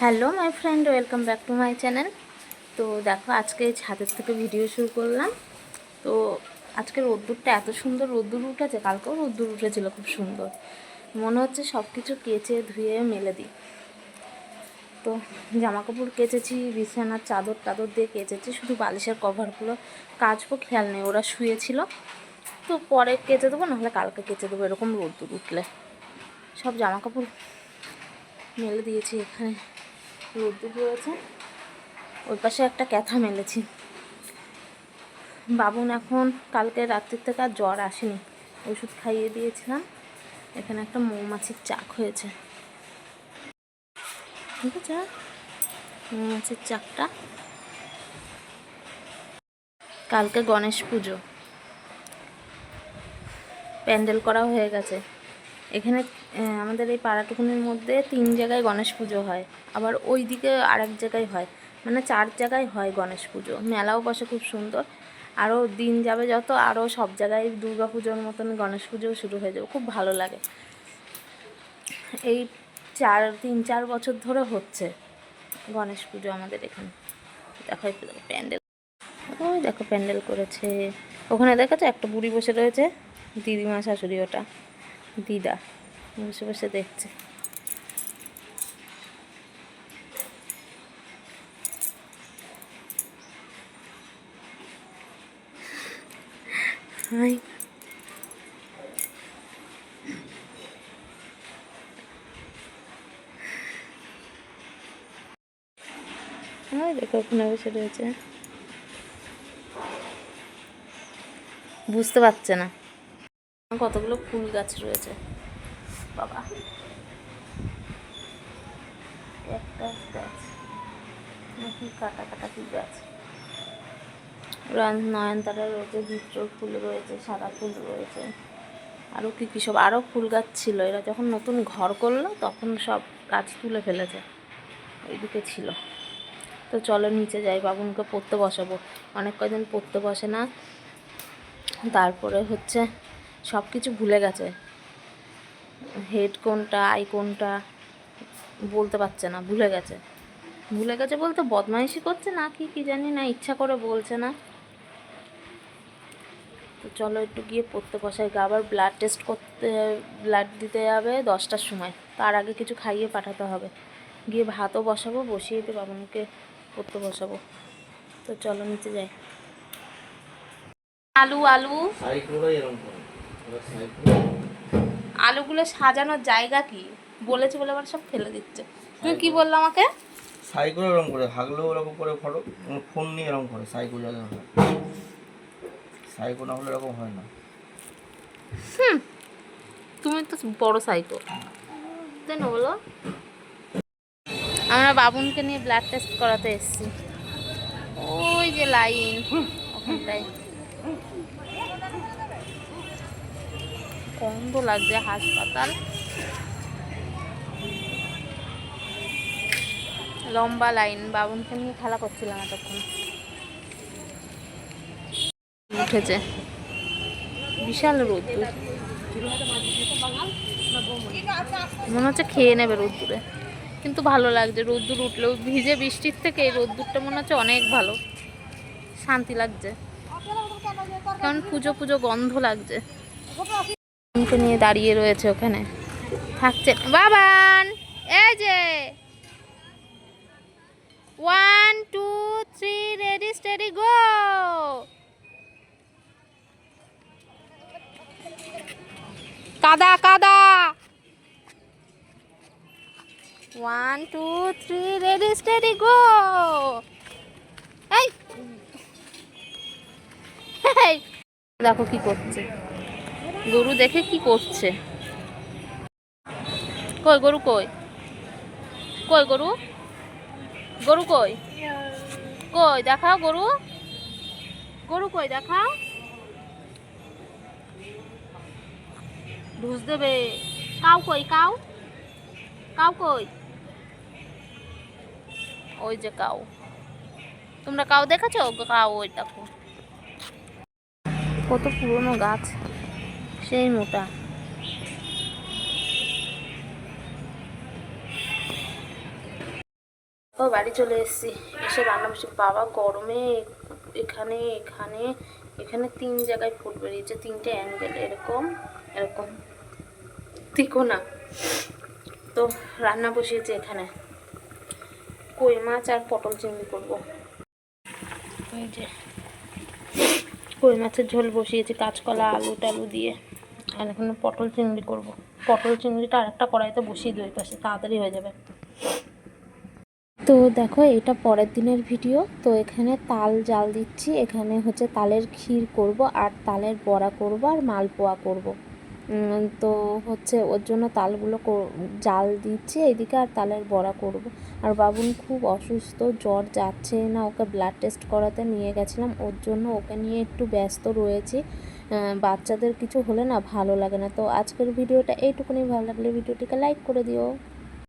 Hello my friend, welcome back to my channel. তো দেখো, আজকে ছাদের থেকে ভিডিও শুরু করলাম। তো আজকে রোদ্দুরটা এত সুন্দর রোদ্দুর উঠেছে, কালকেও রোদ্দুর উঠেছিল খুব সুন্দর। মনে হচ্ছে সব কিছু কেচে, ধুয়ে, মেলে দিই। তো জামা কাপড় কেচেছি, বিছানার চাদর টাদর দিয়ে কেচেছি, শুধু বালিশের কভারগুলো কাচবো, খেয়াল নেই, ওরা শুয়েছিল। তো পরে কেচে দেবো, নাহলে কালকে কেচে দেবো, এরকম রোদ্দুর উঠলে। সব জামা কাপড় মেলে দিয়েছি এখানে। রোদ্দুর রয়েছে ওই পাশে একটা ক্যাথা মেলেছি। বাবুন এখন কালকে রাত্রির থেকে আর জ্বর আসেনি। ওষুধ খাইয়ে দিয়েছিলাম। এখানে একটা মৌমাছির চাক হয়েছে। ঠিক আছে? মৌমাছির চাকটা। কালকে গণেশ পুজো। প্যান্ডেল করা হয়ে গেছে। এখানে আমাদের এই পাড়াটুকুনির মধ্যে তিন জায়গায় গণেশ পুজো হয়, আবার ওই দিকে আরেক জায়গায় হয় মানে চার জায়গায় হয় গণেশ পুজো। মেলাও বসে খুব সুন্দর। আরও দিন যাবে যত, আরও সব জায়গায় দুর্গা পুজোর মতন গণেশ পুজোও শুরু হয়ে যাবে, খুব ভালো লাগে। এই চার, তিন, চার বছর ধরে হচ্ছে গণেশ পুজো আমাদের এখানে। দেখো প্যান্ডেল। ওই দেখো, প্যান্ডেল করেছে। ওখানে দেখেছ একটা বুড়ি বসে রয়েছে, দিদিমা শাশুড়ি ওটা। দিদা বসে বসে দেখছে বসে রয়েছে। বুঝতে পারছে না। কতগুলো ফুল গাছ রয়েছে। বাবা। একটা গাছ। নাকি কাটা কাটা কি গাছ? নয়নতারা রয়েছে ভিত্র ফুল রয়েছে, সাদা ফুল রয়েছে। আরও কী কী সব আরও ফুল গাছ ছিল। এরা যখন নতুন ঘর করল, তখন সব গাছ তুলে ফেলেছে। ওইদিকে ছিল। তো চলো নিচে যাই, বাবুনকে পড়তে বসাবো। অনেক কয়দিন পড়তে বসে না? তারপরে হচ্ছে সব কিছু ভুলে গেছে। হেড কোনটা আই কোনটা, বলতে পারছে না, ভুলে গেছে। ভুলে গেছে বলতে বদমাইশি করছে না কি কি জানি না, ইচ্ছা করে বলছে না। তো চলো একটু গিয়ে পড়তে বসাই। আবার ব্লাড টেস্ট করতে ব্লাড দিতে যাবে দশটার সময়। তার আগে কিছু খাইয়ে পাঠাতে হবে। গিয়ে ভাতও বসাবো, বসিয়ে দিয়ে বাবনকে পড়তে বসাবো। তো চলো নিচে যাই। আলু আলু। সাইকুলো এরকম সাইকুলো আলুগুলো সাজানোর জায়গা কি? বলেছে বলে আবার সব ফেলে দিচ্ছে। তুমি কি বলল আমাকে? সাইকুলো এরকম করে হাগলেও এরকম করে ফটো ফোন নিয়ে এরকম করে সাইকুল যাতে হয়। সাইকো না হলে এরকম হয় না। তুমি তো বড় সাইকো তাই না বলো। আমরা বাবুনকে নিয়ে ব্লাড টেস্ট করাতে এসেছি। ওই যে লাইন। ওখানটায়। গন্ধ লাগছে হাসপাতাল। লম্বা লাইন, বাবুনকে নিয়ে খেলা করছিলাম এতক্ষণ। উঠেছে। বিশাল রোদ্দুর। মনে হচ্ছে খেয়ে নেবে রোদ্দুরে। কিন্তু ভালো লাগছে, রোদ্দুর উঠলেও ভিজে বৃষ্টির থেকে এই রোদ্দুরটা মনে হচ্ছে অনেক ভালো। শান্তি লাগছে। কারণ পুজো পুজো গন্ধ লাগছে। বাবানকে নিয়ে দাঁড়িয়ে রয়েছে ওখানে। থাকছে। বাবান! এই যে! One two three ready steady go কাদা কাদা! One two three ready steady go এই, দেখো কি করছে। গরু দেখে কি করছে? কই গরু কই? কই গরু? গরু কই? কই, দেখাও গরু। গরু কই, দেখাও। ঢুস দেবে। কাউ কই, কাউ? কাউ কই? ওই যে কাউ। তোমরা কাউ দেখেছ? কাউ ওই দেখো। কত পুরনো গাছ। সেই মোটা। ও, বাড়ি চলে এসেছি। এসে রান্না বসে। বাবা, গরমে এখানে এখানে এখানে তিন জায়গায় ফুল বেরিয়েছে। তিনটে অ্যাঙ্গেল এরকম এরকম। তিকোনা তো রান্না বসিয়েছি এখানে। কই মাছ আর পটল চিংড়ি করব। এই যে, কই মাছের ঝোল বসিয়েছি, কাঁচকলা, আলু টালু দিয়ে। আর এখানে পটল চিংড়ি করব। পটল চিংড়িটা আরেকটা কড়াইতে বসিয়ে দিই পাশে তাড়াতাড়ি হয়ে যাবে। তো দেখো, এটা পরের দিনের ভিডিও। তো এখানে তাল জাল দিচ্ছি। এখানে হচ্ছে তালের ক্ষীর করব আর তালের বড়া করব আর মালপোয়া করব। তো হচ্ছে ওর জন্য তালগুলো জাল দিচ্ছি এদিকে আর তালের বড়া করব। আর বাবুন খুব অসুস্থ, জ্বর যাচ্ছে না, ওকে ব্লাড টেস্ট করাতে নিয়ে গেছিলাম। ওর জন্য ওকে নিয়ে একটু ব্যস্ত রয়েছি। বাচ্চাদের কিছু হলে না ভালো লাগে না। তো আজকের ভিডিওটা এইটুকুনি। ভালো লাগলে ভিডিওটিকে লাইক করে দিও।